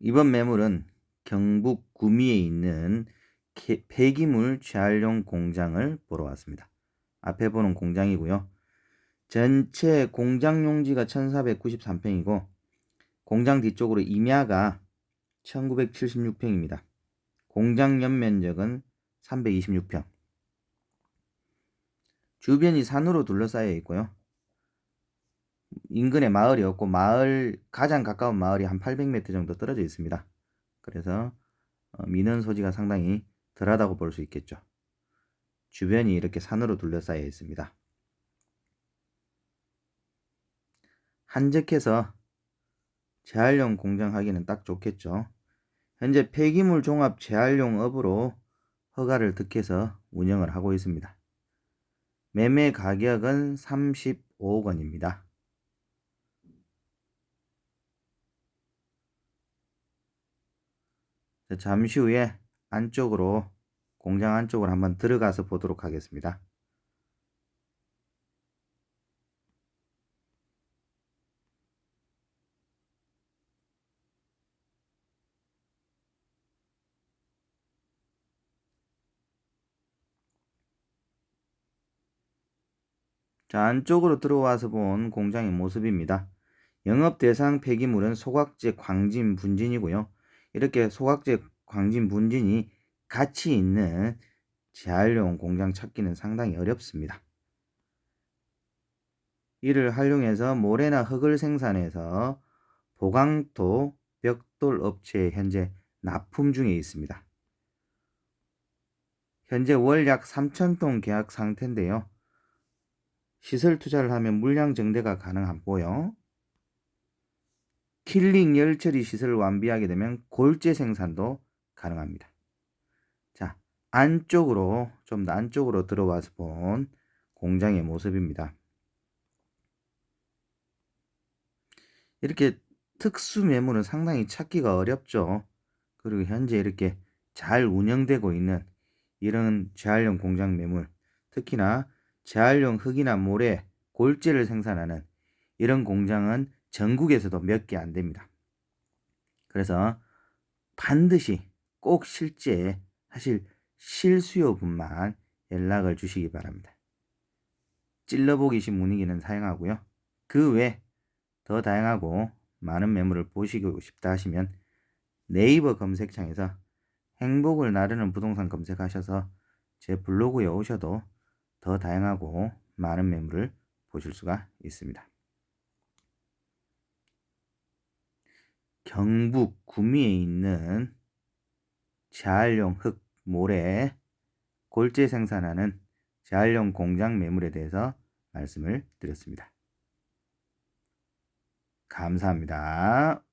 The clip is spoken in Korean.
이번 매물은 경북 구미에 있는 개- 폐기물 재활용 공장을 보러 왔습니다. 앞에 보는 공장이고요. 전체 공장 용지가 1493평이고 공장 뒤쪽으로 임야가 1976평입니다. 공장 연면적은 326평. 주변이 산으로 둘러싸여 있고요. 인근에 마을이 없고 마을 가장 가까운 마을이 한 800m 정도 떨어져 있습니다. 그래서 어, 민원 소지가 상당히 덜하다고 볼 수 있겠죠. 주변이 이렇게 산으로 둘러싸여 있습니다. 한적해서 재활용 공장 하기는 딱 좋겠죠. 현재 폐기물 종합 재활용 업으로 허가를 득해서 운영을 하고 있습니다. 매매 가격은 35억 원입니다. 잠시 후에 안쪽으로 공장 안쪽으로 한번 들어가서 보도록 하겠습니다. 자, 안쪽으로 들어와서 본 공장의 모습입니다. 영업 대상 폐기물은 소각제 광진 분진이고요. 이렇게 소각제 광진 분진이 같이 있는 재활용 공장 찾기는 상당히 어렵습니다. 이를 활용해서 모래나 흙을 생산해서 보강토 벽돌 업체에 현재 납품 중에 있습니다. 현재 월 약 3,000톤 계약 상태인데요. 시설 투자를 하면 물량 증대가 가능하고요. 킬링 열 처리 시설을 완비하게 되면 골재 생산도 가능합니다. 자, 안쪽으로 좀 더 안쪽으로 들어와서 본 공장의 모습입니다. 이렇게 특수 매물은 상당히 찾기가 어렵죠. 그리고 현재 이렇게 잘 운영되고 있는 이런 재활용 공장 매물, 특히나 재활용 흙이나 모래, 골재를 생산하는 이런 공장은 전국에서도 몇 개 안 됩니다. 그래서 반드시 꼭 실제 하실 실수요분만 연락을 주시기 바랍니다. 찔러보기식 문의기는 사용하고요. 그 외 더 다양하고 많은 매물을 보시고 싶다 하시면 네이버 검색창에서 행복을 나르는 부동산 검색하셔서 제 블로그에 오셔도 더 다양하고 많은 매물을 보실 수가 있습니다. 경북 구미에 있는 재활용 흙, 모래, 골재 생산하는 재활용 공장 매물에 대해서 말씀을 드렸습니다. 감사합니다.